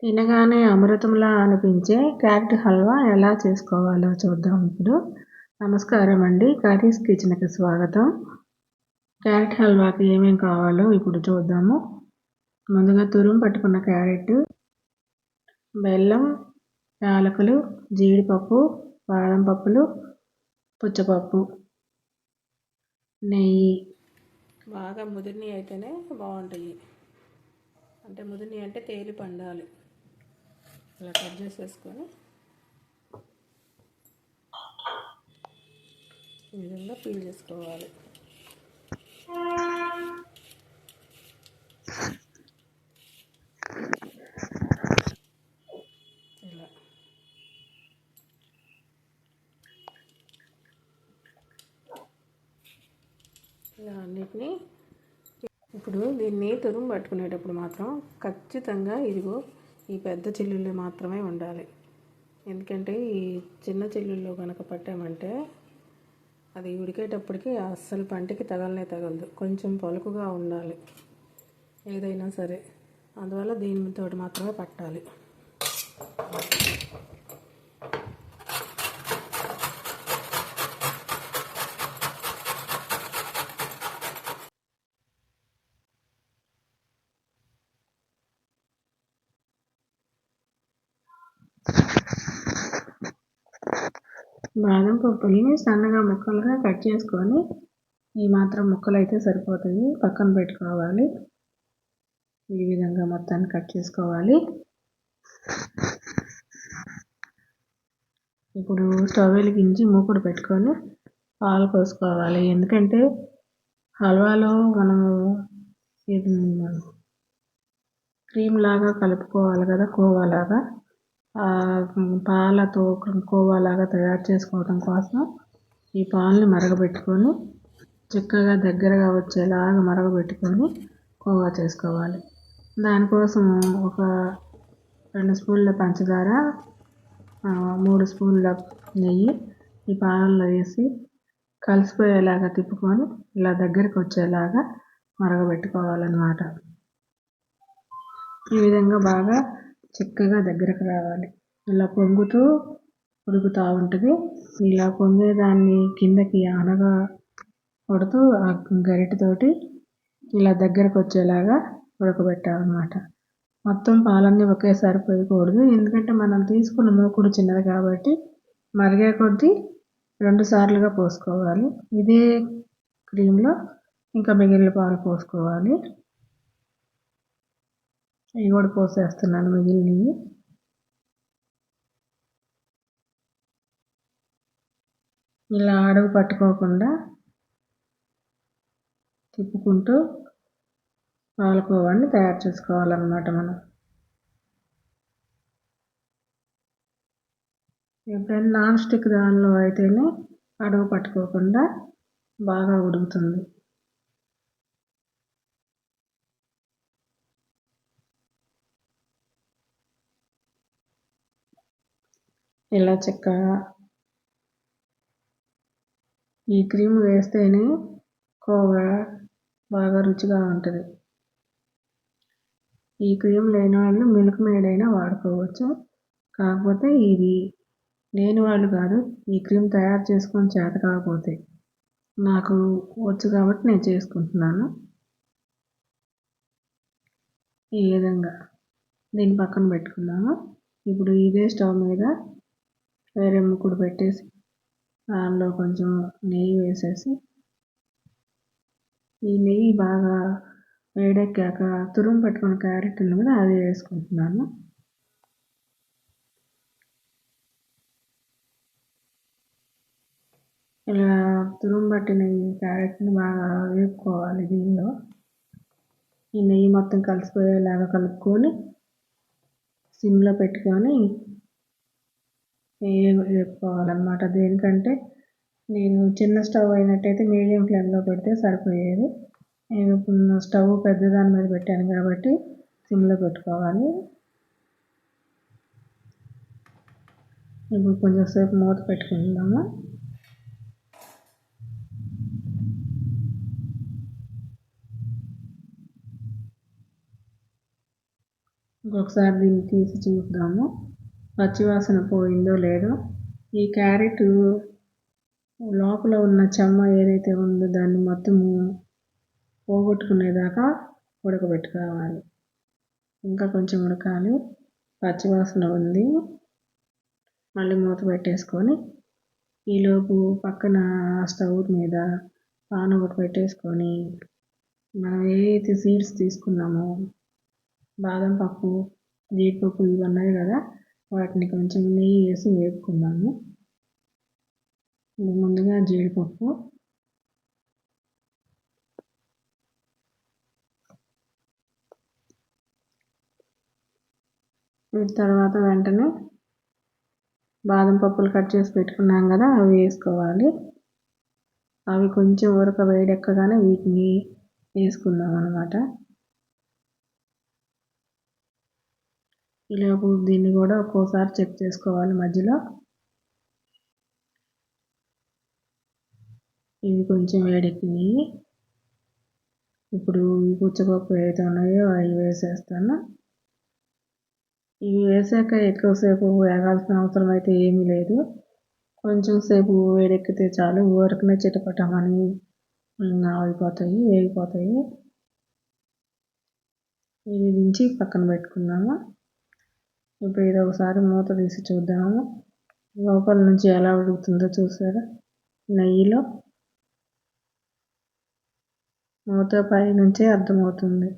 తినగానే అమృతంలా అనిపించే క్యారెట్ హల్వా ఎలా చేసుకోవాలో చూద్దాం ఇప్పుడు. నమస్కారం అండి. కర్రీస్ కిచెన్కి స్వాగతం. క్యారెట్ హల్వాకి ఏమేమి కావాలో ఇప్పుడు చూద్దాము. ముందుగా తురుము పట్టుకున్న క్యారెట్ బెల్లం యాలకులు జీడిపప్పు బాదం పప్పులు పుచ్చపప్పు నెయ్యి. బాగా ముదిరినవి అయితేనే బాగుంటాయి. అంటే ముదిరినవి అంటే తేలి పండాలి. ఇలా కట్ చేసేసుకొని ఈ విధంగా పీల్ చేసుకోవాలి. ఇలా. ఇలా అన్నిటినీ ఇప్పుడు దీన్ని తురుము పట్టుకునేటప్పుడు మాత్రం ఖచ్చితంగా ఇదిగో ఈ పెద్ద చిల్లులు మాత్రమే ఉండాలి. ఎందుకంటే ఈ చిన్న చిల్లుల్లో కనుక పట్టామంటే అది ఉడికేటప్పటికి అస్సలు పంటికి తగలనే తగలదు. కొంచెం పలుకుగా ఉండాలి. ఏదైనా సరే. అందువల్ల దీనితో మాత్రమే పట్టాలి. బాదం పప్పుని సన్నగా ముక్కలుగా కట్ చేసుకొని ఈ మాత్రం ముక్కలు అయితే సరిపోతాయి. పక్కన పెట్టుకోవాలి. ఈ విధంగా మొత్తాన్ని కట్ చేసుకోవాలి. ఇప్పుడు స్టవ్ వెలిగించి మూకుడు పెట్టుకొని పాలు పోసుకోవాలి. ఎందుకంటే హల్వాలో మనము క్రీమ్ లాగా కలుపుకోవాలి కదా కోవాలాగా పాలతో కోవాలాగా తయారు చేసుకోవడం కోసం ఈ పాలని మరగబెట్టుకొని చిక్కగా దగ్గరగా వచ్చేలాగా మరగబెట్టుకొని కోవా చేసుకోవాలి. దానికోసం ఒక రెండు స్పూన్ల పంచదార మూడు స్పూన్ల నెయ్యి ఈ పాలల్లో వేసి కలిసిపోయేలాగా తిప్పుకొని ఇలా దగ్గరికి వచ్చేలాగా మరగబెట్టుకోవాలన్నమాట. ఈ విధంగా బాగా చిక్కగా దగ్గరకు రావాలి. ఇలా పొంగుతూ ఉడుకుతూ ఉంటుంది. ఇలా పొంగేదాన్ని కిందకి ఆనగా కొడుతూ ఆ గరిటతోటి ఇలా దగ్గరకు వచ్చేలాగా ఉడకబెట్టాలన్నమాట. మొత్తం పాలన్నీ ఒకేసారి పోయకూడదు ఎందుకంటే మనం తీసుకున్న మూకుడు చిన్నది కాబట్టి మరిగే కొద్దీ రెండు సార్లుగా పోసుకోవాలి. ఇదే క్రీమ్లో ఇంకా మిగిలిన పాలు పోసుకోవాలి. ఇవి కూడా పోసేస్తున్నాను మిగిలినవి. ఇలా అడుగు పట్టుకోకుండా తిప్పుకుంటూ పాలకోవాన్ని తయారు చేసుకోవాలన్నమాట మనం. ఎప్పుడైనా నాన్ స్టిక్ దానిలో అయితేనే అడుగు పట్టుకోకుండా బాగా ఉడుకుతుంది. ఇలా చక్కగా ఈ క్రీమ్ వేస్తేనే కోవా బాగా రుచిగా ఉంటుంది. ఈ క్రీమ్ లేని వాళ్ళు మిల్క్ మేడ్ అయినా వాడుకోవచ్చు. కాకపోతే ఇది లేని వాళ్ళు కాదు ఈ క్రీమ్ తయారు చేసుకొని చేత కాకపోతే. నాకు వచ్చు కాబట్టి నేను చేసుకుంటున్నాను. ఈ విధంగా దీన్ని పక్కన పెట్టుకున్నాము ఇప్పుడు ఇదే స్టవ్ మీద వేరే ముక్కుడు పెట్టేసి దానిలో కొంచెం నెయ్యి వేసేసి ఈ నెయ్యి బాగా వేడెక్కాక తురుము పెట్టుకున్న క్యారెట్ ఉంది కదా అది వేసుకుంటున్నాను. ఇలా తురుము పట్టిన ఈ క్యారెట్ని బాగా వేపుకోవాలి దీనిలో. ఈ నెయ్యి మొత్తం కలిసిపోయేలాగా కలుపుకొని సిమ్లో పెట్టుకొని వేపుకోవాలన్నమాట దేనికంటే నేను చిన్న స్టవ్ అయినట్టయితే మీడియం ఫ్లేమ్లో పెడితే సరిపోయేది. నేను ఇప్పుడు స్టవ్ పెద్ద దాని మీద పెట్టాను కాబట్టి సిమ్లో పెట్టుకోవాలి. ఇప్పుడు కొంచెం సేపు మూత పెట్టుకుందాము. ఇంకొకసారి దీన్ని తీసి చూద్దాము. పచ్చివాసన పోయిందో లేదో ఈ క్యారెట్ లోపల ఉన్న చెమ్మ ఏదైతే ఉందో దాన్ని మొత్తము పోగొట్టుకునేదాకా ఉడకబెట్టుకోవాలి. ఇంకా కొంచెం ఉడకాలి. పచ్చివాసన ఉంది. మళ్ళీ మూత పెట్టేసుకొని ఈలోపు పక్కన స్టవ్ మీద పాన్ ఒకటి పెట్టేసుకొని మనం ఏదైతే సీడ్స్ తీసుకున్నామో బాదం పప్పు జీడిపప్పు ఇవి ఉన్నాయి కదా వాటిని కొంచెం నెయ్యి వేసి వేపుకున్నాము ముందుగా జీడిపప్పు. తర్వాత వెంటనే బాదం పప్పులు కట్ చేసి పెట్టుకున్నాం కదా అవి వేసుకోవాలి. అవి కొంచెం ఉరక వేడెక్కగానే వీటిని వేసుకుందాం అనమాట ఈలోపు దీన్ని కూడా ఒక్కోసారి చెక్ చేసుకోవాలి మధ్యలో. ఇవి కొంచెం వేడెక్కినాయి. ఇప్పుడు ఈ పుచ్చపప్పు ఏవైతే ఉన్నాయో అవి వేసేస్తాను. ఇవి వేసాక ఎక్కువసేపు వేగాల్సిన అవసరం అయితే ఏమీ లేదు. కొంచెం సేపు వేడెక్కితే చాలు. ఊరకనే చిటపటమని అయిపోతాయి వేగిపోతాయి. ఇది దించి పక్కన పెట్టుకున్నాము ఇప్పుడు ఇది ఒకసారి మూత తీసి చూద్దాము. లోపల నుంచి ఎలా ఉడుకుతుందో చూసారా? నెయ్యిలో మూత పై నుంచే అర్థమవుతుంది.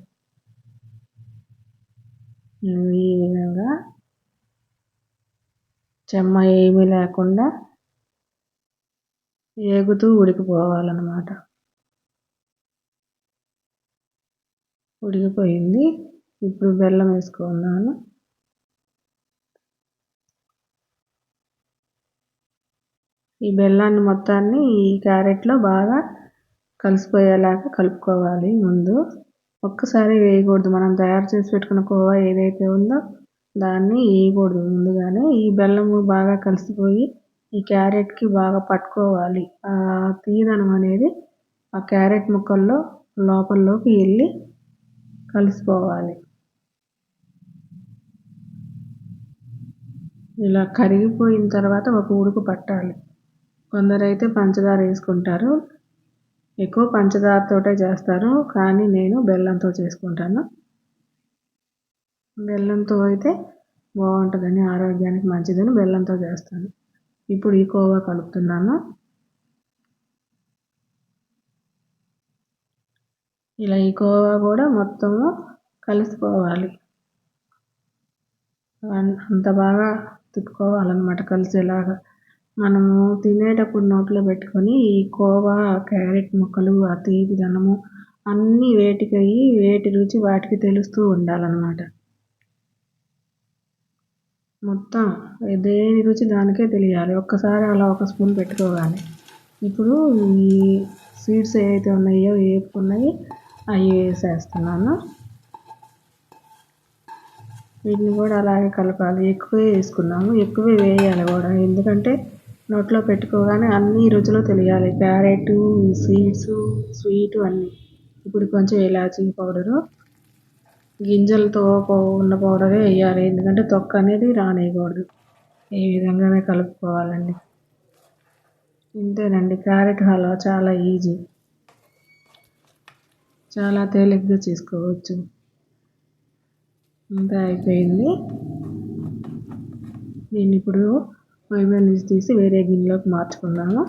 ఈ విధంగా చెమ్మ ఏమీ లేకుండా ఏగుతూ ఉడికిపోవాలన్నమాట. ఉడికిపోయింది. ఇప్పుడు బెల్లం వేసుకున్నాను ఈ బెల్లాన్ని మొత్తాన్ని ఈ క్యారెట్లో బాగా కలిసిపోయేలాగా కలుపుకోవాలి ముందు. ఒక్కసారి వేయకూడదు. మనం తయారు చేసి పెట్టుకున్న కోవా ఏదైతే ఉందో దాన్ని వేయకూడదు ముందుగానే. ఈ బెల్లము బాగా కలిసిపోయి ఈ క్యారెట్కి బాగా పట్టుకోవాలి. ఆ తీదనం అనేది ఆ క్యారెట్ ముక్కల్లో లోపల్లోకి వెళ్ళి కలిసిపోవాలి. ఇలా కరిగిపోయిన తర్వాత ఒక ఉడుకు పట్టాలి. కొందరైతే పంచదార వేసుకుంటారు. ఎక్కువ పంచదారతోటే చేస్తారు. కానీ నేను బెల్లంతో చేసుకుంటాను. బెల్లంతో అయితే బాగుంటుందని ఆరోగ్యానికి మంచిదని బెల్లంతో చేస్తాను. ఇప్పుడు ఈ కోవా కలుపుతున్నాను. ఇలా ఈ కోవా కూడా మొత్తము కలిసిపోవాలి. అంత బాగా తిప్పుకోవాలన్నమాట. కలిసేలాగా మనము తినేటప్పుడు నోట్లో పెట్టుకొని ఈ కోవా క్యారెట్ ముక్కలు ఆ తీపిదనము అన్నీ వేటికయ్యి వేటి రుచి వాటికి తెలుస్తూ ఉండాలన్నమాట. మొత్తం దేని రుచి దానికే తెలియాలి. ఒక్కసారి అలా ఒక స్పూన్ పెట్టుకోగానే ఇప్పుడు ఈ సీడ్స్ ఏవైతే ఉన్నాయో వేపుకున్నవి అవి వేసేస్తున్నాను. వీటిని కూడా అలాగే కలపాలి. ఎక్కువే వేసుకున్నాము. ఎక్కువే వేయాలి కూడా. ఎందుకంటే నోట్లో పెట్టుకోగానే అన్ని రుచులు తెలియాలి. క్యారెట్ సీడ్స్ స్వీట్ అన్నీ. ఇప్పుడు కొంచెం ఇలాచీ పౌడరు గింజలతో ఉన్న పౌడరే వేయాలి. ఎందుకంటే తొక్క అనేది రానేయకూడదు. ఈ విధంగానే కలుపుకోవాలండి. ఇంతేనండి. క్యారెట్ హల్వా చాలా ఈజీ. చాలా తేలిగ్గా చేసుకోవచ్చు. అంతా అయిపోయింది. నేను ఇప్పుడు పొయ్యి నుంచి తీసి వేరే గిన్నెలోకి మార్చుకుందాము.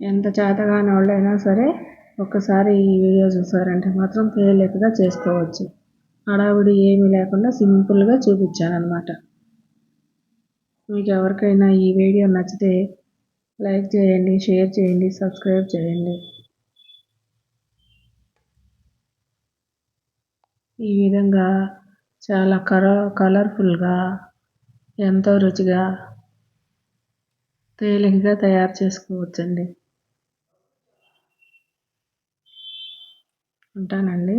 ఎంత చేతగాని వాళ్ళైనా సరే ఒక్కసారి ఈ వీడియో చూసారంటే మాత్రం తేలికగా చేసుకోవచ్చు. హడావిడి ఏమీ లేకుండా సింపుల్గా చూపించాను అనమాట మీకు ఎవరికైనా ఈ వీడియో నచ్చితే లైక్ చేయండి షేర్ చేయండి సబ్స్క్రైబ్ చేయండి. ఈ విధంగా చాలా కర కలర్ఫుల్గా ఎంతో రుచిగా తేలికగా తయారు చేసుకోవచ్చండి. ఉంటానండి.